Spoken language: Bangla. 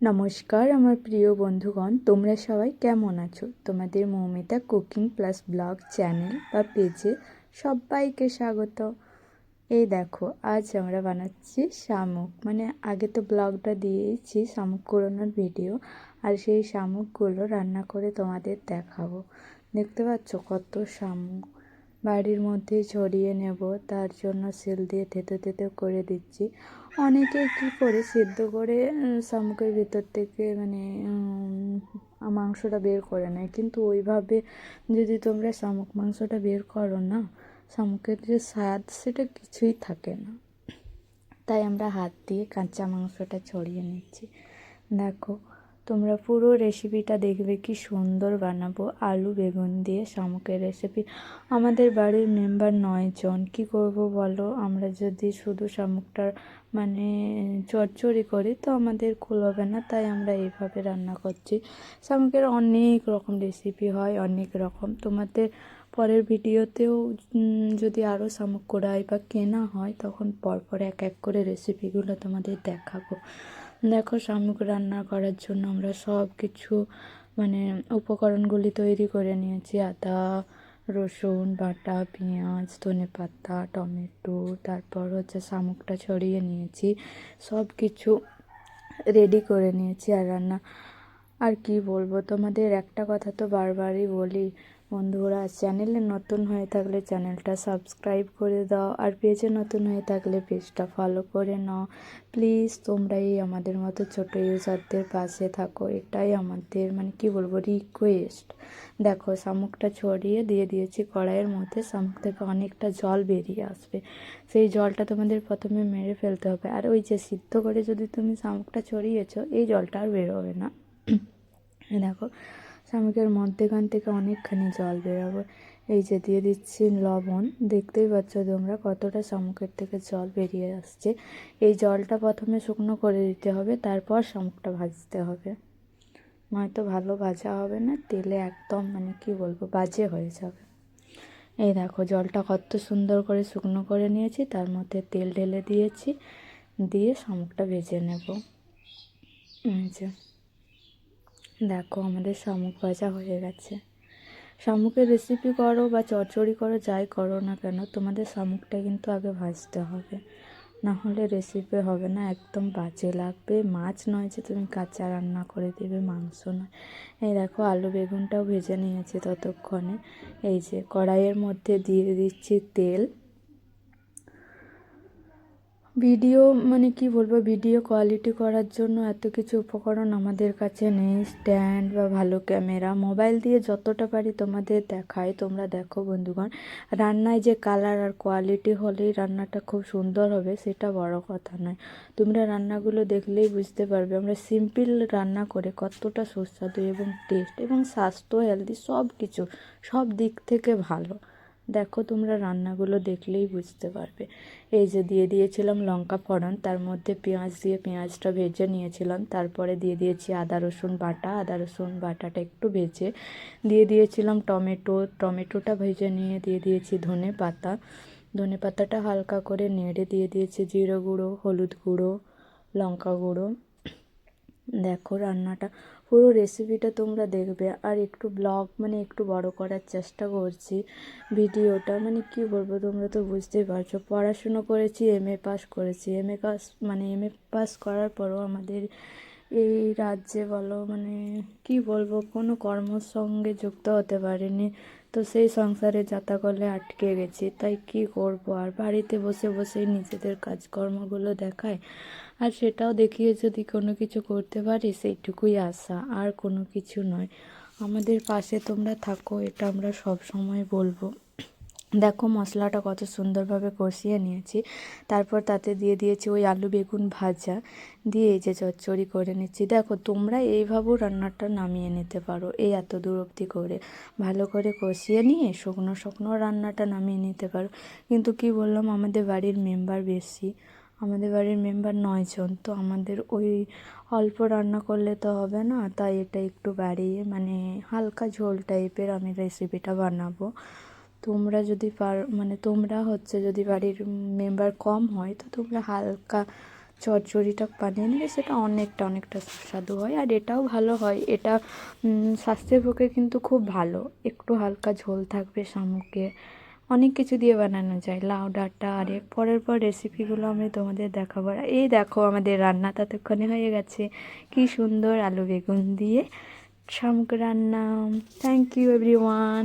নমস্কার, আমার প্রিয় বন্ধুগণ। তোমরা সবাই কেমন আছো? তোমাদের Moumita cooking plus blog channel বা পেজে সবাইকে স্বাগত। এই দেখো, আজ আমরা বানাচ্ছি শামুক। মানে আগে তো ব্লগটা দিয়েইছি শামুক কুড়োনোর ভিডিও। আর সেই শামুকগুলো রান্না করে তোমাদের দেখাবো। দেখতে পাচ্ছ কত শামুক। বাড়ির মধ্যেই ছড়িয়ে নেব, তার জন্য সেল দিয়ে থেতো থেতো করে দিচ্ছি। অনেকে কী করে, সিদ্ধ করে শামুকের ভিতর থেকে মানে মাংসটা বের করে নেয়। কিন্তু ওইভাবে যদি তোমরা শামুক মাংসটা বের করো না, শামুকের যে স্বাদ, সেটা কিছুই থাকে না। তাই আমরা হাত দিয়ে কাঁচা মাংসটা ছড়িয়ে নিচ্ছি। দেখো তোমরা পুরো রেসিপিটা দেখবে কি সুন্দর বানাবো। আলু, বেগুন দিয়ে শামুকের রেসিপি আমাদের বাড়ির মেম্বার নয় জন। কী করব বলো? আমরা যদি শুধু শামুকটার মানে চচ্চড়ি করি তো আমাদের কুল হবে না, তাই আমরা এইভাবে রান্না করছি। শামুকের অনেক রকম রেসিপি হয়, অনেক রকম। তোমাদের পরের ভিডিওতেও যদি আরও শামুক কড়াই বা কেনা হয়, তখন পরপর এক এক করে রেসিপিগুলো তোমাদের দেখাবো। দেখো শামুক রান্না করার জন্য আমরা সব কিছু মানে উপকরণগুলি তৈরি করে নিয়েছি। আদা, রসুন, বাটা, পেঁয়াজ ধনে পাতা টমেটো, তারপর হচ্ছে শামুকটা ছড়িয়ে নিয়েছি। সব কিছু রেডি করে নিয়েছি আর রান্না, আর কি বলব? তোমাদের একটা কথা তো বারবারই বলি বন্ধুরা, চ্যানেলে নতুন হয়ে থাকলে চ্যানেলটা সাবস্ক্রাইব করে দাও আর পেজে নতুন হয়ে থাকলে পেজটা ফলো করে নাও। প্লিজ তোমরাই আমাদের মতো ছোটো ইউজারদের পাশে থাকো। এটাই আমাদের মানে কি বলব রিকোয়েস্ট দেখো, শামুকটা ছড়িয়ে দিয়ে দিয়েছি কড়াইয়ের মধ্যে। শামুক থেকে অনেকটা জল বেরিয়ে আসবে। সেই জলটা তোমাদের প্রথমে মেরে ফেলতে হবে। আর ওই যে সিদ্ধ করে যদি তুমি শামুকটা ছড়িয়েছো, এই জলটা আর বেরোবে না। দেখো শামুকের মধ্যেখান থেকে অনেকখানি জল বেরোবে। এই যে দিয়ে দিচ্ছি লবণ। দেখতেই পাচ্ছ তোমরা কতটা শামুকের থেকে জল বেরিয়ে আসছে। এই জলটা প্রথমে শুকনো করে দিতে হবে, তারপর শামুকটা ভাজতে হবে। নয়তো ভালো ভাজা হবে না, তেলে একদম মানে কি বলব, বাজে হয়ে যাবে। এই দেখো জলটা কত সুন্দর করে শুকনো করে নিয়েছি, তার মধ্যে তেল ঢেলে দিয়েছি, দিয়ে শামুকটা ভেজে নেব। এই যে। দেখো, আমাদের শামুক ভাজা হয়ে গেছে। শামুকের রেসিপি করো বা চচ্চড়ি করো, যাই করো না কেন, তোমাদের শামুকটা কিন্তু আগে ভাজতে হবে। না হলে রেসিপি হবে না, একদম বাজে লাগবে। মাছ নয় যে তুমি কাঁচা রান্না করে দেবে, মাংস নয়। এই দেখো, আলু বেগুনটাও ভেজে নিয়েছি ততক্ষণে। এই যে কড়াইয়ের মধ্যে দিয়ে দিচ্ছি তেল। ভিডিও মানে কি বলব, ভিডিও কোয়ালিটি করার জন্য এত কিছু উপকরণ আমাদের কাছে নেই। স্ট্যান্ড বা ভালো ক্যামেরা মোবাইল দিয়ে যতটা পারি তোমাদের দেখাই। তোমরা দেখো বন্ধুগণ। রান্নায় যে কালার আর কোয়ালিটি হলেই রান্নাটা খুব সুন্দর হবে, সেটা বড় কথা নয়। তোমরা রান্নাগুলো দেখলেই বুঝতে পারবে আমরা সিম্পল রান্না করে কতটা সুস্বাদু এবং টেস্ট এবং স্বাস্থ্য হেলদি সব কিছু সব দিক থেকে ভালো। দেখো তোমরা রান্নাগুলো দেখলেই বুঝতে পারবে। এই যে দিয়ে দিয়েছিলাম লঙ্কা ফোড়ন, তার মধ্যে পেঁয়াজ দিয়ে পেঁয়াজটা ভেজে নিয়েছিলাম, তারপরে দিয়ে দিয়েছি আদা, রসুন বাটা। আদা, রসুন বাটাটা একটু ভেজে দিয়ে দিয়েছিলাম টমেটো। টমেটোটা ভেজে নিয়ে দিয়ে দিয়েছি ধনে পাতা। ধনে পাতাটা হালকা করে নেড়ে দিয়ে দিয়েছি জিরে গুঁড়ো, হলুদ গুঁড়ো, লঙ্কা গুঁড়ো। দেখো রান্নাটা পুরো রেসিপিটা তোমরা দেখবে। আর একটু ব্লগ মানে একটু বড় করার চেষ্টা করছি ভিডিওটা মানে কি বলব, তোমরা তো বুঝতেই পারছ। পড়াশুনো করেছি এম এ পাস করেছি। এম এ পাস মানে এম এ পাস করার পরও আমাদের এই রাজ্যে বলো মানে কি বলব, কোনো কর্মর সঙ্গে যুক্ত হতে পারিনি। তো সেই সংসারে যাতা করলে আটকে গেছি। তাই কি করব? আর বাড়িতে বসে বসেই নিজেদের কাজকর্মগুলো দেখায় আর সেটাও দেখিয়ে যদি কোনো কিছু করতে পারি, সেইটুকুই আশা, আর কোনো কিছু নয়। আমাদের পাশে তোমরা থাকো, এটা আমরা সব সময় বলব। দেখো মশলাটা কত সুন্দরভাবে কষিয়ে নিয়েছি। তারপর তাতে দিয়ে দিয়েছি ওই আলু বেগুন ভাজা। দিয়ে এই যে চচ্চড়ি করে নিচ্ছি। দেখো তোমরা এইভাবেও রান্নাটা নামিয়ে নিতে পারো এই এত দূর অবধি করে। ভালো করে কষিয়ে নিয়ে শুকনো শুকনো রান্নাটা নামিয়ে নিতে পারো। কিন্তু কি বললাম, আমাদের বাড়ির মেম্বার বেশি। আমাদের বাড়ির মেম্বার নয়জন। তো আমাদের ওই অল্প রান্না করলে তো হবে না। তাই এটা একটু বাড়িয়ে মানে হালকা ঝোল টাইপের আমি রেসিপিটা বানাবো। তোমরা যদি পার মানে তোমরা হচ্ছে যদি বাড়ির মেম্বার কম হয়, তো তোমরা হালকা চচ্চড়িটা বানিয়ে নিলে সেটা অনেকটা অনেকটা সুস্বাদু হয়। আর এটাও ভালো হয়, এটা স্বাস্থ্যের পক্ষে কিন্তু খুব ভালো। একটু হালকা ঝোল থাকবে শামুকে। অনেক কিছু দিয়ে বানানো যায়, লাউ, ডাঁটা, আর পরের পর রেসিপিগুলো আমি তোমাদের দেখাবো। এই দেখো আমাদের রান্না ততক্ষণে হয়ে গেছে। কি সুন্দর আলু বেগুন দিয়ে শামুক রান্না। Thank you everyone